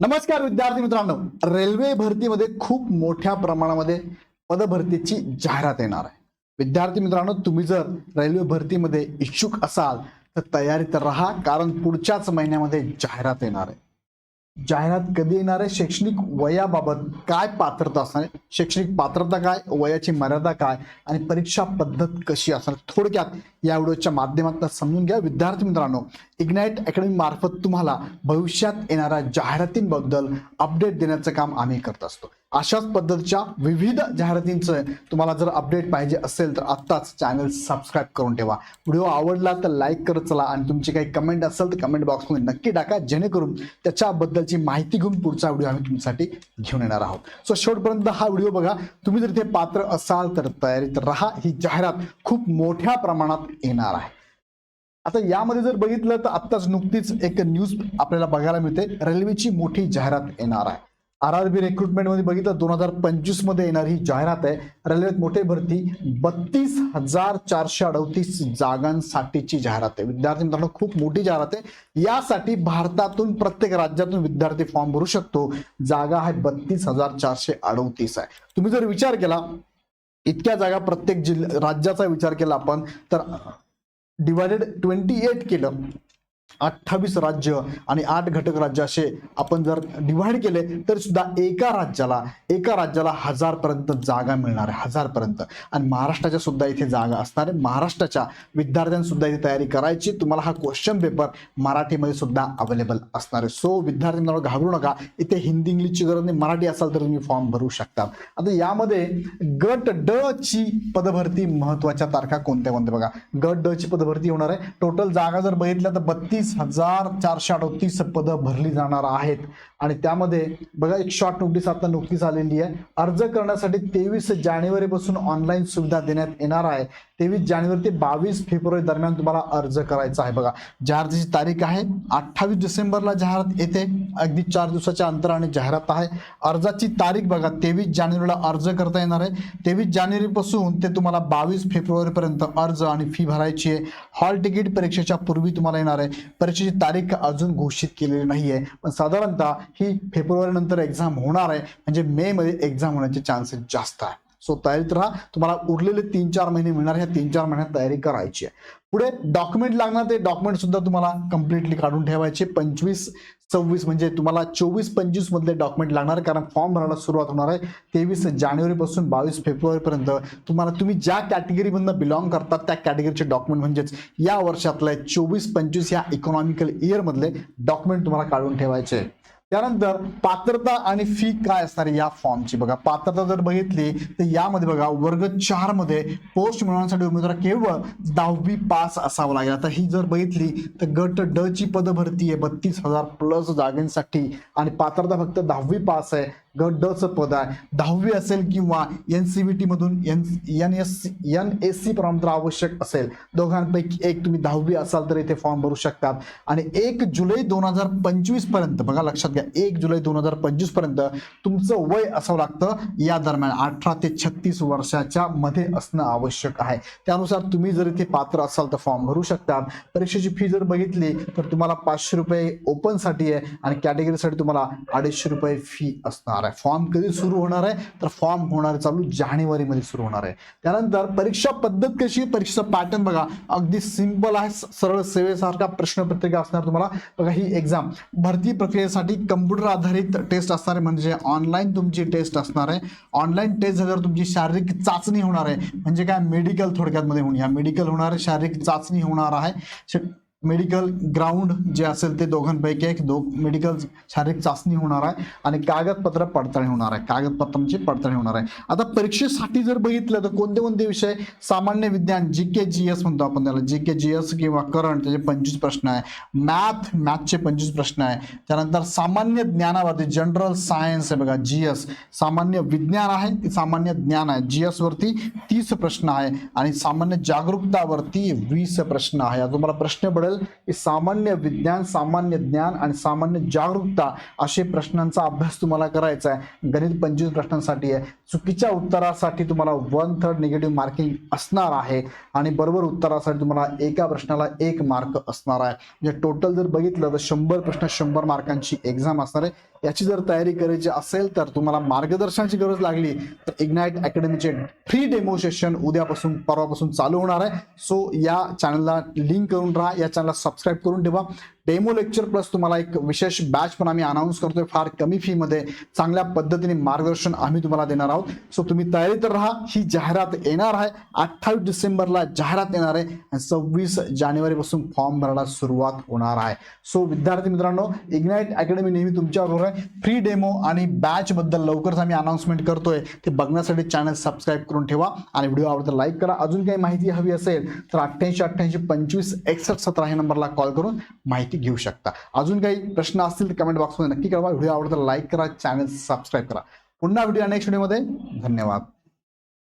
नमस्कार विद्यार्थी मित्रांनो. रेल्वे भरतीमध्ये खूप मोठ्या प्रमाणामध्ये पदभरतीची जाहिरात येणार आहे. विद्यार्थी मित्रांनो तुम्ही जर रेल्वे भरतीमध्ये इच्छुक असाल तर तयारीत राहा कारण पुढच्याच महिन्यामध्ये जाहिरात येणार आहे. जाहिरात कधी येणार? आहे शैक्षणिक वयाबाबत काय पात्रता असणार? शैक्षणिक पात्रता काय? वयाची मर्यादा काय? आणि परीक्षा पद्धत कशी असणार? थोडक्यात या व्हिडिओच्या माध्यमातून समजून घ्या. विद्यार्थी मित्रांनो इग्नाइट अकॅडमी मार्फत तुम्हाला भविष्यात येणाऱ्या जाहिरातींबद्दल अपडेट देण्याचं काम आम्ही करत असतो. अशाच पद्धतीच्या विविध जाहिरातींचं तुम्हाला जर अपडेट पाहिजे असेल तर आत्ताच चॅनल सबस्क्राईब करून ठेवा. व्हिडिओ आवडला तर लाईक करत चला आणि तुमची काही कमेंट असेल तर कमेंट बॉक्समध्ये नक्की टाका जेणेकरून त्याच्याबद्दलची माहिती घेऊन पुढचा व्हिडिओ आम्ही तुमच्यासाठी घेऊन येणार आहोत. सो शेवटपर्यंत हा व्हिडिओ बघा. तुम्ही जर इथे पात्र असाल तर तयारीत राहा. ही जाहिरात खूप मोठ्या प्रमाणात येणार आहे. आता यामध्ये जर बघितलं तर आत्ताच नुकतीच एक न्यूज आपल्याला बघायला मिळते. रेल्वेची मोठी जाहिरात येणार आहे. आर आर बी रिक्रुटमेंटमध्ये बघितलं दोन हजार पंचवीसमध्ये येणारी ही जाहिरात आहे. रेल्वेत मोठे भरती बत्तीस हजार चारशे अडतीस जागांसाठीची जाहिरात आहे. विद्यार्थी मित्रांनो खूप मोठी जाहिरात आहे. यासाठी भारतातून प्रत्येक राज्यातून विद्यार्थी फॉर्म भरू शकतो. जागा आहे बत्तीस हजार चारशे अडतीस आहे. तुम्ही जर विचार केला इतक्या जागा प्रत्येक जिल्हा राज्याचा विचार केला आपण तर डिवायडेड ट्वेंटी एट केलं अठ्ठावीस राज्य आणि आठ घटक राज्य असे आपण जर डिवाइड केले तर सुद्धा एका राज्याला एका राज्याला हजार पर्यंत जागा मिळणार आहे हजार पर्यंत आणि महाराष्ट्राच्या सुद्धा इथे जागा असणार आहे. महाराष्ट्राच्या विद्यार्थ्यांसुद्धा इथे तयारी करायची. तुम्हाला हा क्वेश्चन पेपर मराठीमध्ये सुद्धा अवेलेबल असणार आहे. सो विद्यार्थ्यांना घाबरू नका. इथे हिंदी इंग्लिशची गरज नाही. मराठी असाल तर तुम्ही फॉर्म भरू शकता. आता यामध्ये गट ड ची पदभरती महत्त्वाच्या तारखा कोणत्या कोणत्या? बघा. गट ड ची पदभरती होणार आहे. टोटल जागा जर बघितल्या तर बत्तीस हजार चारशे अडतीस पदं भरली जाणार आहेत. आणि त्यामध्ये बघा एक शॉर्ट नोटीस आता नुकतीच आलेली आहे. अर्ज करण्यासाठी तेवीस जानेवारी पासून ऑनलाईन सुविधा देण्यात येणार आहे. तेवीस जानेवारी ते बावीस फेब्रुवारी दरम्यान तुम्हाला अर्ज करायचा आहे. बघा जाहिरातीची तारीख आहे अठ्ठावीस डिसेंबरला जाहिरात येते. अगदी चार दिवसाच्या अंतराने जाहिरात आहे. अर्जाची तारीख बघा तेवीस जानेवारीला अर्ज करता येणार आहे. तेवीस जानेवारीपासून ते तुम्हाला बावीस फेब्रुवारीपर्यंत अर्ज आणि फी भरायची आहे. हॉल तिकीट परीक्षेच्या पूर्वी तुम्हाला येणार आहे. परीक्षेची तारीख अजून घोषित केलेली नाही आहे पण साधारणतः ही फेब्रुवारीनंतर एक्झाम होणार आहे. म्हणजे मेमध्ये एक्झाम होण्याचे चान्सेस जास्त आहे. सो तयारीत राहा तुम्हाला उरलेले तीन चार महिने मिळणार ह्या तीन चार महिन्यात तयारी करायची आहे. पुढे डॉक्युमेंट लागणार ते डॉक्युमेंट सुद्धा तुम्हाला कम्प्लिटली काढून ठेवायचे. पंचवीस सव्वीस म्हणजे तुम्हाला चोवीस पंचवीस मधले डॉक्युमेंट लागणार कारण फॉर्म भरायला सुरुवात होणार आहे. तेवीस जानेवारीपासून बावीस फेब्रुवारीपर्यंत तुम्हाला तुम्ही ज्या कॅटेगरीमधनं बिलॉंग करतात त्या कॅटेगरीचे डॉक्युमेंट म्हणजेच या वर्षातले चोवीस पंचवीस या इकॉनॉमिकल इयर मधले डॉक्युमेंट तुम्हाला काढून ठेवायचे. आहे. त्यानंतर पात्रता आणि फी काय असणार आहे या फॉर्मची बघा पात्रता जर बघितली तर यामध्ये बघा वर्ग चारमध्ये पोस्ट मिळवण्यासाठी उमेदवार केवळ दहावी पास असावं लागेल. आता ही जर बघितली तर गट ड ची पद भरती आहे बत्तीस हजार प्लस जागांसाठी. आणि पात्रता फक्त दहावी पास आहे. गट ड पद आहे. दहावी असेल किंवा एन सी बी टी मधून N N S N S C प्रमाणपत्र आवश्यक असेल. दोघांपैकी एक तुम्ही दहावी असाल तर इथे फॉर्म भरू शकतात. आणि एक जुलै दोन हजार पंचवीसपर्यंत बघा लक्षात घ्या एक जुलै दोन हजार पंचवीसपर्यंत तुमचं वय असावं लागतं. या दरम्यान अठरा ते छत्तीस वर्षाच्या मध्ये असणं आवश्यक आहे. त्यानुसार तुम्ही जर इथे पात्र असाल तर फॉर्म भरू शकतात. परीक्षेची फी जर बघितली तर तुम्हाला पाचशे रुपये ओपनसाठी आहे आणि कॅटेगरीसाठी तुम्हाला अडीचशे रुपये फी असणार. आहे. फॉर्म कधी सुरू होणार आहे? तर फॉर्म होणार चालू जानेवारीमध्ये सुरू होणार आहे. त्यानंतर परीक्षा पद्धत कशी आहे? परीक्षेचा पॅटर्न बघा. अगदी सिंपल आहे सरळ सेवेसारखा प्रश्नपत्रिका असणार तुम्हाला. बघा ही एक्झाम भरती प्रक्रियेसाठी कम्प्युटर आधारित टेस्ट असणार आहे. म्हणजे ऑनलाईन तुमची टेस्ट असणार आहे. ऑनलाईन टेस्ट झाल्यावर तुमची शारीरिक चाचणी होणार आहे. म्हणजे काय? मेडिकल थोडक्यात मध्ये होऊन या मेडिकल होणार आहे शारीरिक चाचणी होणार आहे. श- मेडिकल ग्राउंड जे असेल ते दोघांपैकी एक दो मेडिकल शारीरिक चाचणी होणार आहे आणि कागदपत्र पडताळणी होणार आहे. कागदपत्रांची पडताळणी होणार आहे. आता परीक्षेसाठी जर बघितलं तर कोणते कोणते विषय? सामान्य विज्ञान जी के जी एस म्हणतो आपण त्याला. जी के जी एस किंवा करंट त्याचे पंचवीस प्रश्न आहे. मॅथ मॅथचे पंचवीस प्रश्न आहे. त्यानंतर सामान्य ज्ञानावरती जनरल सायन्स आहे बघा जी एस. सामान्य विज्ञान आहे ते सामान्य ज्ञान आहे. जी एस वरती तीस प्रश्न आहे आणि सामान्य जागरूकतावरती वीस प्रश्न आहे. तुम्हाला प्रश्न पडेल की सामान्य विज्ञान सामान्य ज्ञान आणि सामान्य जागरूकता असे प्रश्नांचा अभ्यास तुम्हाला करायचा आहे. गणित पंचवीस प्रश्नांसाठी आहे. चुकीच्या उत्तरासाठी तुम्हाला वन थर्ड निगेटिव्ह मार्किंग असणार आहे आणि बरोबर उत्तरासाठी तुम्हाला एका प्रश्नाला एक मार्क असणार आहे. म्हणजे टोटल जर बघितलं तर शंभर प्रश्न शंभर मार्कांची एक्झाम असणार आहे. याची जर तयारी करायची असेल तर तुम्हाला मार्गदर्शनाची गरज लागली तर इग्नाइट अकॅडमीचे फ्री डेमो सेशन उद्यापासून परवापासून चालू होणार आहे. सो या चॅनलला लिंक करून राहा. या चॅनलला सबस्क्राईब करून ठेवा. डेमो लेक्चर प्लस तुम्हाला एक विशेष बॅच पण आम्ही अनाऊन्स करतोय. फार कमी फीमध्ये चांगल्या पद्धतीने मार्गदर्शन आम्ही तुम्हाला देणार आहोत. सो तुम्ही तयारी तर राहा. ही जाहिरात येणार आहे. अठ्ठावीस डिसेंबरला जाहिरात येणार आहे. आणि सव्वीस जानेवारीपासून फॉर्म भरायला सुरुवात होणार आहे. सो विद्यार्थी मित्रांनो इग्नाइट अकॅडमी नेहमी तुमच्याबरोबर आहे. फ्री डेमो आणि बॅच बद्दल लवकरच आम्ही अनाऊन्समेंट करतोय. ते बघण्यासाठी चॅनल सबस्क्राईब करून ठेवा. आणि व्हिडिओ आवडतं लाईक करा. अजून काही माहिती हवी असेल तर अठ्ठ्याऐंशी अठ्ठ्याऐंशी पंचवीस एकसष्ट सतरा ह्या नंबरला कॉल करून माहिती माहिती घेऊ शकता. अजून काही प्रश्न असतील तर कमेंट बॉक्समध्ये नक्की कळवा. व्हिडिओ आवडता लाईक करा चॅनल सबस्क्राईब करा. पुन्हा व्हिडिओ नेक्स्ट व्हिडिओमध्ये धन्यवाद.